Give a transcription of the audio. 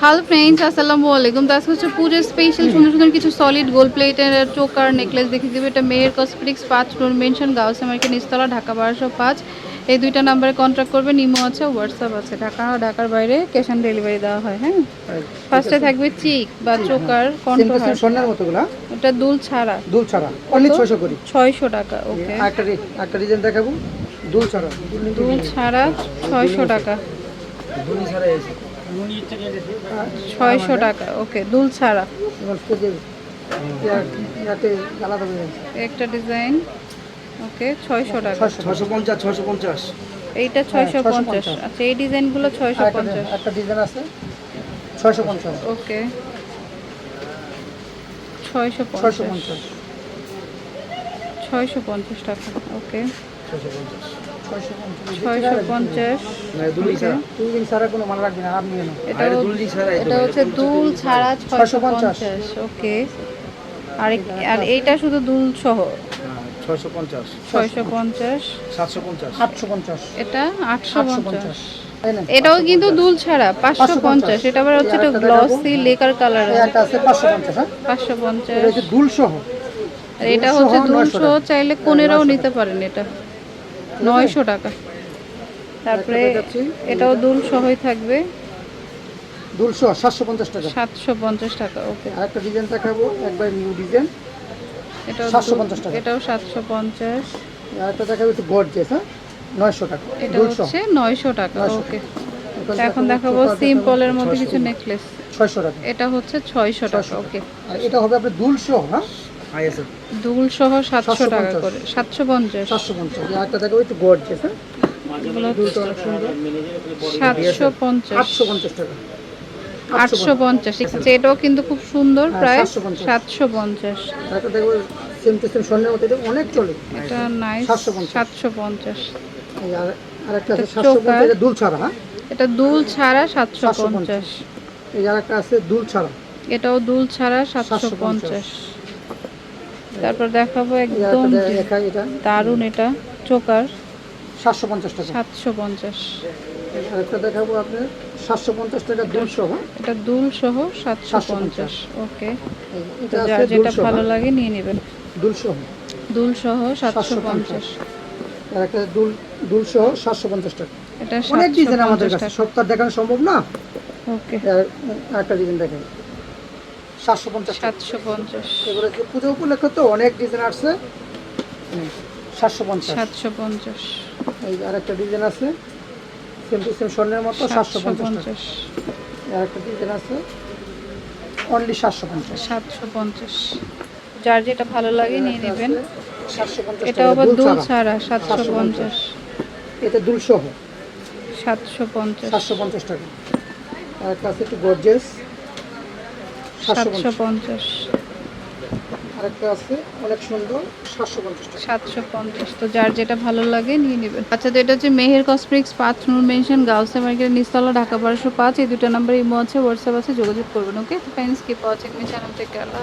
Hello friends আসসালামু আলাইকুম তো আজকে হচ্ছে পুজোর স্পেশাল সুন্দর সুন্দর কিছু সলিড গোল্ড প্লেটের চোকার নেকলেস দেখিয়ে দেবে এটা মেয়ের কসমেটিক্স পাঁচ ফ্লোর মেনশন গাউস আমেরিকা নিস্তলা ঢাকা বারোশো পাঁচ এই দুইটা নাম্বারে কন্ট্যাক্ট করবে। ইমো আছে হোয়াটসঅ্যাপ আছে। ঢাকা ঢাকার বাইরে ক্যাশ অন ডেলিভারি দেওয়া হয় হ্যাঁ? ফার্স্টে থাকবে চিক বা চোকার স্বর্ণের মতোগুলা এটা দুল ছাড়া। দুল ছাড়া। অনলি ছয়শো করি। ছয়শো টাকা ওকে একটা একটা ডিজাইন দেখাবো। দুল ছাড়া। দুল ছাড়া ছয়শো টাকা। দুল ছাড়া এসে ছয়শো টাকা ওকে দুল ছাড়া। হয়ে একটা ডিজাইন ওকে ছয়শো টাকা। ছশো পঞ্চাশ পঞ্চাশ। এইটা ছয়শো ছয়শো পঞ্চাশ। আচ্ছা এই ডিজাইনগুলো ছয়শো পঞ্চাশ। একটা ডিজাইন আছে ছয়শো পঞ্চাশ। ওকে। ছয়শো ছয়শো পঞ্চাশ পঞ্চাশ। ছয়শো পঞ্চাশ টাকা ওকে। ছয়শো পঞ্চাশ। ছয়শো পঞ্চাশ ছয়শো পঞ্চাশ দুল ছাড়া? দুই দিন ছাড়া কোনো মাল রাখবি না আপনি কেন এটা হচ্ছে দুল ছাড়া ছয়শো পঞ্চাশ ওকে। আর আর এইটা শুধু দুল সহ? ছয়শো পঞ্চাশ। ছয়শো পঞ্চাশ। সাতশো পঞ্চাশ। আটশো পঞ্চাশ। এটা আটশো পঞ্চাশ। এটাও কিন্তু দুল ছাড়া পাঁচশো পঞ্চাশ। এটা আবার হচ্ছে এটা গ্লসি লেকার কালার আছে। পাঁচশো পঞ্চাশ হ্যাঁ? পাঁচশো পঞ্চাশ। এটা হচ্ছে দুল সহ। আর এটা দুলশো হচ্ছে হয় চাইলে কোনেরাও নিতে পারেন এটা। নয়শো টাকা। তারপরে এটাও দুল সহই থাকবে। দুল সহ সাতশো পঞ্চাশ টাকা। সাতশো পঞ্চাশ টাকা ওকে। আর একটা ডিজাইন দেখাবো একবার নিউ ডিজাইন এটাও 750 টাকা। এটাও সাতশো পঞ্চাশ। আর একটা দেখাবো একটু গর্জেস হ্যাঁ? নয়শো টাকা এটা হচ্ছে নয়শো টাকা ওকে। এখন দেখাবো সিম্পলের মধ্যে কিছু নেকলেস ছয়শো টাকা। এটা হচ্ছে ছয়শো টাকা ওকে। আর এটা হবে আপনার দুল সহ হ্যাঁ দুল সহ সাতশো টাকা 750 করে সাতশো পঞ্চাশ। সাতশো পঞ্চাশ। একটা দেখাবো একটু গর্জেস হ্যাঁ? সাতশো পঞ্চাশ। আটশো পঞ্চাশ টাকা। আটশো পঞ্চাশ। এটাও কিন্তু খুব সুন্দর হ্যাঁ, প্রায়। সাতশো পঞ্চাশ। অনেক চলে। এটা নাইস সাতশো পঞ্চাশ। দুল ছাড়া হ্যাঁ? এটা দুল ছাড়া সাতশো পঞ্চাশ। এই আর একটা আছে দুল ছাড়া। এটাও দুল ছাড়া সাতশো পঞ্চাশ। তারপর দেখাবো একদম আরেকটা দে- দেখা এটা চোকার। সাতশো পঞ্চাশ টাকা। সাতশো পঞ্চাশ। আরেকটা দেখাবো আপনার সাতশো পঞ্চাশ টাকা দুল সহ। এটা দুল সহ সাতশো পঞ্চাশ ওকে। যেটা ভালো লাগে নিয়ে নেবেন। দুল সহ। দুল সহ সাতশো পঞ্চাশ। দুল দুল সহ সাতশো পঞ্চাশ টাকা। এটা অনেক ডিজাইন আমাদের কাছে। দেখানো সম্ভব না। ওকে। একটা ডিজাইন দেখেন সাতশো পঞ্চাশ সাতশো পঞ্চাশ। এগুলো পুজো উপলক্ষে তো অনেক ডিজাইন আসছে। সাতশো পঞ্চাশ। সাতশো পঞ্চাশ। এই আরেকটা ডিজাইন আছে। সেম টু সেম স্বর্ণের মতো সাতশো পঞ্চাশ আরেকটা ডিজাইন আছে। অনলি সাতশো পঞ্চাশ। সাতশো পঞ্চাশ। যার যেটা ভালো লাগে নিয়ে নেবেন। এটা আবার দুল ছাড়া। সাতশো পঞ্চাশ। এটা দুল সহ সাতশো পঞ্চাশ। সাতশো পঞ্চাশ টাকা। আর একটা আছে একটু গর্জেস সাতশো পঞ্চাশ। পঞ্চাশ আরেকটা আছে অনেক সুন্দর সাতশো পঞ্চাশ সাতশো পঞ্চাশ। তো যার যেটা ভালো লাগে নিয়ে নেবেন। আচ্ছা তো এটা হচ্ছে মেহের কসমেটিক্স পাঁচ নূর মেনশন গাউসে মার্কেট নিস্তলা ঢাকা বারোশো পাঁচ। এই দুটো নাম্বার ইমো আছে হোয়াটসঅ্যাপ আছে যোগাযোগ করবেন ওকে? তো ফ্রেন্ডস কি পাওয়া চেক মি চ্যানেল থেকে আল্লাহ।